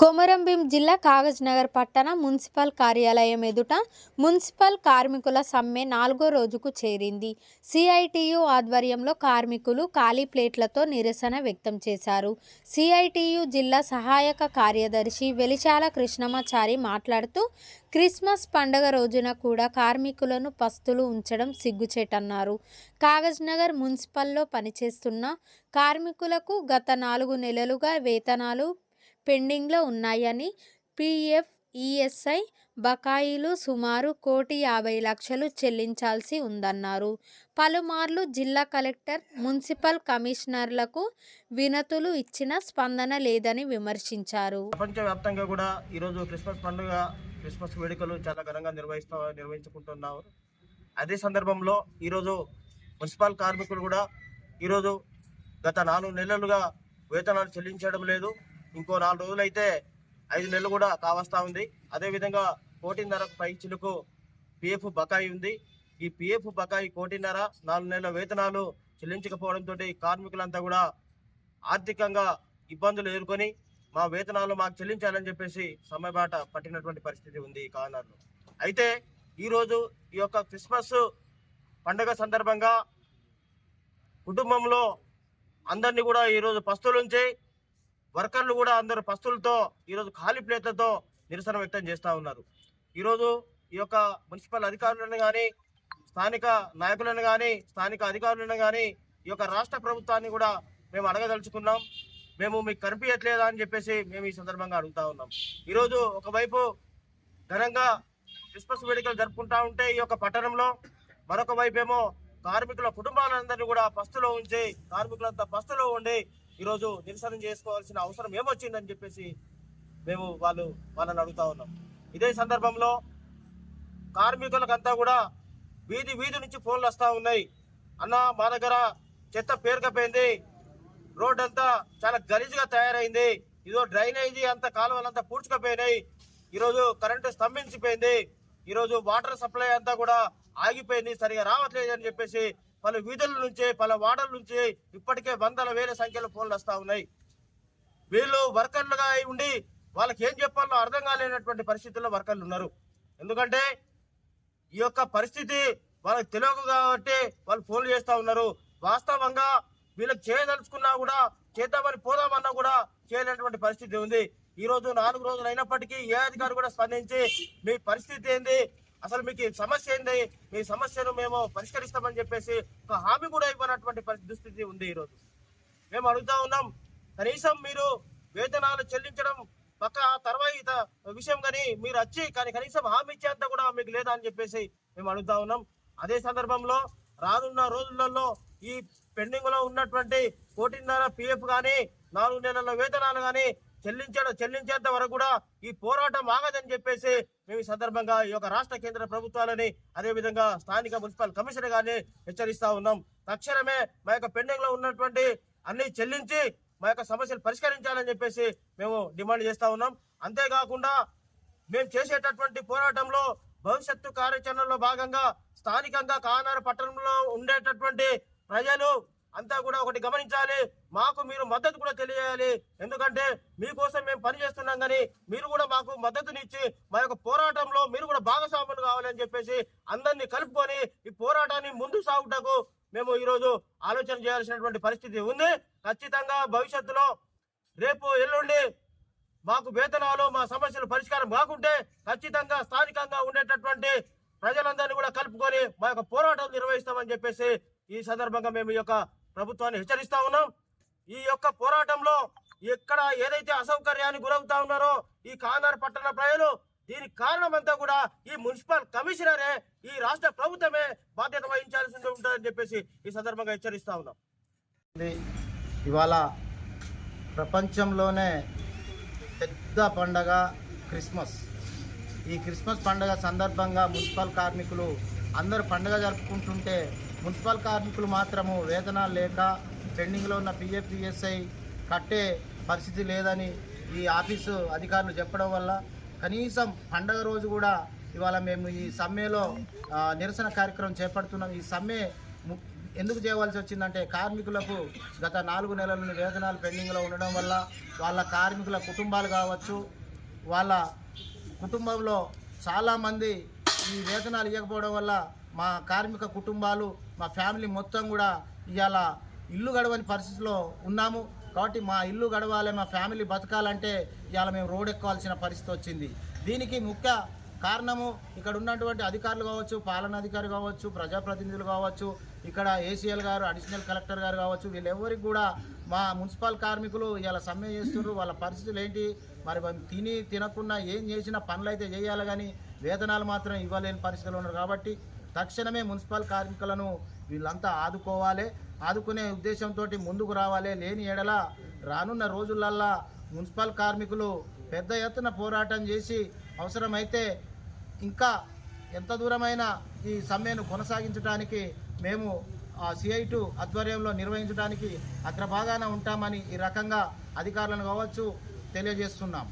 కొమరంభీం జిల్లా కాగజ్నగర్ పట్టణ మున్సిపల్ కార్యాలయం ఎదుట మున్సిపల్ కార్మికుల సమ్మె నాలుగో రోజుకు చేరింది. సిఐటియు ఆధ్వర్యంలో కార్మికులు ఖాళీ ప్లేట్లతో నిరసన వ్యక్తం చేశారు. సిఐటియు జిల్లా సహాయక కార్యదర్శి వెలిచాల కృష్ణమాచారి మాట్లాడుతూ క్రిస్మస్ పండగ రోజున కూడా కార్మికులను పస్తులు ఉంచడం సిగ్గుచేటన్నారు. కాగజ్నగర్ మున్సిపల్లో పనిచేస్తున్న కార్మికులకు గత నాలుగు నెలలుగా వేతనాలు పెండింగ్లో ఉన్నాయని పీఎఫ్ ఈఎస్ఐ బకాయిలు సుమారు కోటి యాభై లక్షలు చెల్లించాల్సి ఉందన్నారు. పలుమార్లు జిల్లా కలెక్టర్ మున్సిపల్ కమిషనర్లకు వినతులు ఇచ్చిన స్పందన లేదని విమర్శించారు. ప్రపంచవ్యాప్తంగా కూడా ఈరోజు క్రిస్మస్ పండుగ క్రిస్మస్ వేడుకలు చాలా ఘనంగా నిర్వహిస్తూ నిర్వహించుకుంటున్నారు. అదే సందర్భంలో ఈరోజు మున్సిపల్ కార్మికులు కూడా ఈరోజు గత నాలుగు నెలలుగా వేతనాలు చెల్లించడం లేదు. ఇంకో నాలుగు రోజులైతే ఐదు నెలలు కూడా కావస్తా ఉంది. అదేవిధంగా కోటిన్నర పై చిలుకు పిఎఫ్ బకాయి ఉంది. ఈ పిఎఫ్ బకాయి కోటిన్నర నాలుగు నెలల వేతనాలు చెల్లించకపోవడంతో కార్మికులంతా కూడా ఆర్థికంగా ఇబ్బందులు ఎదుర్కొని మా వేతనాలు మాకు చెల్లించాలని చెప్పేసి సమయబాట పట్టినటువంటి పరిస్థితి ఉంది ఈ కారణాలు. అయితే ఈరోజు ఈ యొక్క క్రిస్మస్ పండగ సందర్భంగా కుటుంబంలో అందరినీ కూడా ఈరోజు పస్తులుంచి వర్కర్లు కూడా అందరు పస్తులతో ఈరోజు ఖాళీ ప్లేట్లతో నిరసన వ్యక్తం చేస్తూ ఉన్నారు. ఈరోజు ఈ యొక్క మున్సిపల్ అధికారులను కానీ స్థానిక నాయకులను కానీ స్థానిక అధికారులను కానీ ఈ యొక్క రాష్ట్ర ప్రభుత్వాన్ని కూడా మేము అడగదలుచుకున్నాం. మేము మీకు కనిపించట్లేదా అని చెప్పేసి మేము ఈ సందర్భంగా అడుగుతా ఉన్నాం. ఈరోజు ఒకవైపు ఘనంగా క్రిస్మస్ వేడుకలు జరుపుకుంటా ఉంటే ఈ యొక్క పట్టణంలో మరొక వైపు ఏమో కార్మికుల కుటుంబాలందరినీ కూడా పస్తులో ఉంచి కార్మికులంతా పస్తులో ఉండి ఈరోజు నిరసన చేసుకోవాల్సిన అవసరం ఏమొచ్చిందని చెప్పేసి మేము వాళ్ళు వాళ్ళని అడుగుతా ఉన్నాం. ఇదే సందర్భంలో కార్మికులకంతా కూడా వీధి వీధి నుంచి ఫోన్లు వస్తూ ఉన్నాయి. అన్న మా దగ్గర చెత్త పేరుకపోయింది. రోడ్ అంతా చాలా గలీజ్గా తయారైంది. ఇదో డ్రైనేజీ అంత కాలువలంతా పూడ్చుకపోయినాయి. ఈరోజు కరెంటు స్తంభించిపోయింది. ఈరోజు వాటర్ సప్లై అంతా కూడా ఆగిపోయింది. సరిగా రావట్లేదు అని చెప్పేసి పలు వీధుల నుంచే పలు వాడల నుంచి ఇప్పటికే వందల వేల సంఖ్యలో ఫోన్లు వస్తూ ఉన్నాయి. వీళ్ళు వర్కర్లుగా అయి ఉండి వాళ్ళకి ఏం చెప్పాలో అర్థం కాలేనటువంటి పరిస్థితుల్లో వర్కర్లు ఉన్నారు. ఎందుకంటే ఈ యొక్క పరిస్థితి వాళ్ళకి తెలియదు కాబట్టి వాళ్ళు ఫోన్లు చేస్తూ ఉన్నారు. వాస్తవంగా వీళ్ళకి చేయదలుచుకున్నా కూడా చేద్దామని పోదామన్నా కూడా చేయలేనటువంటి పరిస్థితి ఉంది. ఈ రోజు నాలుగు రోజులు అయినప్పటికీ ఏ అధికారి కూడా స్పందించి మీ పరిస్థితి ఏంది? అసలు మీకు సమస్య ఏంది? మీ సమస్యను మేము పరిష్కరిస్తామని చెప్పేసి ఒక హామీ కూడా ఇవ్వనటువంటి పరిస్థితి దుస్థితి ఉంది ఈ రోజు. మేము అడుగుతా ఉన్నాం కనీసం మీరు వేతనాలు చెల్లించడం పక్క తర్వాత విషయం కానీ మీరు వచ్చి కానీ కనీసం హామీ ఇచ్చేంత కూడా మీకు లేదా అని చెప్పేసి మేము అడుగుతా ఉన్నాం. అదే సందర్భంలో రానున్న రోజులలో ఈ పెండింగ్లో ఉన్నటువంటి కోటిన్నర పిఎఫ్ కానీ నాలుగు నెలల వేతనాలు కానీ చెల్లించడం చెల్లించేంత వరకు కూడా ఈ పోరాటం ఆగదని చెప్పేసి మేము ఈ సందర్భంగా ఈ యొక్క రాష్ట్ర కేంద్ర ప్రభుత్వాలని అదే విధంగా స్థానిక మున్సిపల్ కమిషనర్ గారిని హెచ్చరిస్తా ఉన్నాం. తక్షణమే మా యొక్క పెండింగ్లో ఉన్నటువంటి అన్ని చెల్లించి మా యొక్క సమస్యలు పరిష్కరించాలని చెప్పేసి మేము డిమాండ్ చేస్తా ఉన్నాం. అంతేకాకుండా మేము చేసేటటువంటి పోరాటంలో భవిష్యత్తు కార్యాచరణలో భాగంగా స్థానికంగా కానార పట్టణంలో ఉండేటటువంటి ప్రజలు అంతా కూడా ఒకటి గమనించాలి. మాకు మీరు మద్దతు కూడా తెలియాలి. ఎందుకంటే మీకోసం మేము పనిచేస్తున్నాం కానీ మీరు కూడా మాకు మద్దతునిచ్చి మా యొక్క పోరాటంలో మీరు కూడా భాగస్వాములు కావాలని చెప్పేసి అందరినీ కలుపుకొని ఈ పోరాటాన్ని ముందు సాగుటకు మేము ఈరోజు ఆలోచన చేయాల్సినటువంటి పరిస్థితి ఉంది. ఖచ్చితంగా భవిష్యత్తులో రేపు ఎల్లుండి మాకు వేతనాలు మా సమస్యలు పరిష్కారం కాకుంటే ఖచ్చితంగా స్థానికంగా ఉండేటటువంటి ప్రజలందరినీ కూడా కలుపుకొని మా యొక్క పోరాటం నిర్వహిస్తామని చెప్పేసి ఈ సందర్భంగా మేము ఈ యొక్క ప్రభుత్వాన్ని హెచ్చరిస్తా ఉన్నాం. ఈ యొక్క పోరాటంలో ఎక్కడ ఏదైతే అసౌకర్యానికి గురవుతా ఉన్నారో ఈ కానార్ పట్టణ ప్రజలు దీనికి కారణమంతా కూడా ఈ మున్సిపల్ కమిషనరే ఈ రాష్ట్ర ప్రభుత్వమే బాధ్యత వహించాల్సి ఉంటుందని చెప్పేసి ఈ సందర్భంగా హెచ్చరిస్తా ఉన్నాం. ఇవాళ ప్రపంచంలోనే పెద్ద పండగ క్రిస్మస్. ఈ క్రిస్మస్ పండగ సందర్భంగా మున్సిపల్ కార్మికులు అందరూ పండగ జరుపుకుంటుంటే మున్సిపల్ కార్మికులు మాత్రము వేతనాలు లేక పెండింగ్లో ఉన్న పిఎఫ్పిఎస్ఐ కట్టే పరిస్థితి లేదని ఈ ఆఫీసు అధికారులు చెప్పడం వల్ల కనీసం పండగ రోజు కూడా ఇవాళ మేము ఈ సమ్మెలో నిరసన కార్యక్రమం చేపడుతున్నాం. ఈ సమ్మె ము- ఎందుకు చేయవలసి వచ్చిందంటే కార్మికులకు గత నాలుగు నెలల నుండి వేతనాలు పెండింగ్లో ఉండడం వల్ల వాళ్ళ కార్మికుల కుటుంబాలు కావచ్చు వాళ్ళ కుటుంబంలో చాలామంది ఈ వేతనాలు ఇవ్వకపోవడం వల్ల మా కార్మిక కుటుంబాలు మా ఫ్యామిలీ మొత్తం కూడా ఇవాళ ఇల్లు గడవని పరిస్థితిలో ఉన్నాము. కాబట్టి మా ఇల్లు గడవాలి మా ఫ్యామిలీ బతకాలంటే ఇవాళ మేము రోడ్ ఎక్కాల్సిన పరిస్థితి వచ్చింది. దీనికి ముఖ్య కారణము ఇక్కడ ఉన్నటువంటి అధికారులు కావచ్చు పాలనాధికారి కావచ్చు ప్రజాప్రతినిధులు కావచ్చు ఇక్కడ ఏసీఎల్ గారు అడిషనల్ కలెక్టర్ గారు కావచ్చు వీళ్ళెవరికి కూడా మా మున్సిపల్ కార్మికులు ఇలా సమ్మె చేస్తున్నారు వాళ్ళ పరిస్థితులు ఏంటి? మరి తిని తినకుండా ఏం చేసినా పనులు అయితే చేయాలి కానీ వేతనాలు మాత్రం ఇవ్వలేని పరిస్థితులు ఉన్నారు కాబట్టి తక్షణమే మున్సిపల్ కార్మికులను వీళ్ళంతా ఆదుకోవాలి. ఆదుకునే ఉద్దేశంతో ముందుకు రావాలి. లేని ఎడల రానున్న రోజులల్లా మున్సిపల్ కార్మికులు పెద్ద ఎత్తున పోరాటం చేసి అవసరమైతే ఇంకా ఎంత దూరమైన ఈ సమ్మెను కొనసాగించడానికి మేము సిఐ టు ఆధ్వర్యంలో నిర్వహించడానికి అగ్రభాగాన ఉంటామని ఈ రకంగా అధికారులను కావచ్చు తెలియజేస్తున్నాం.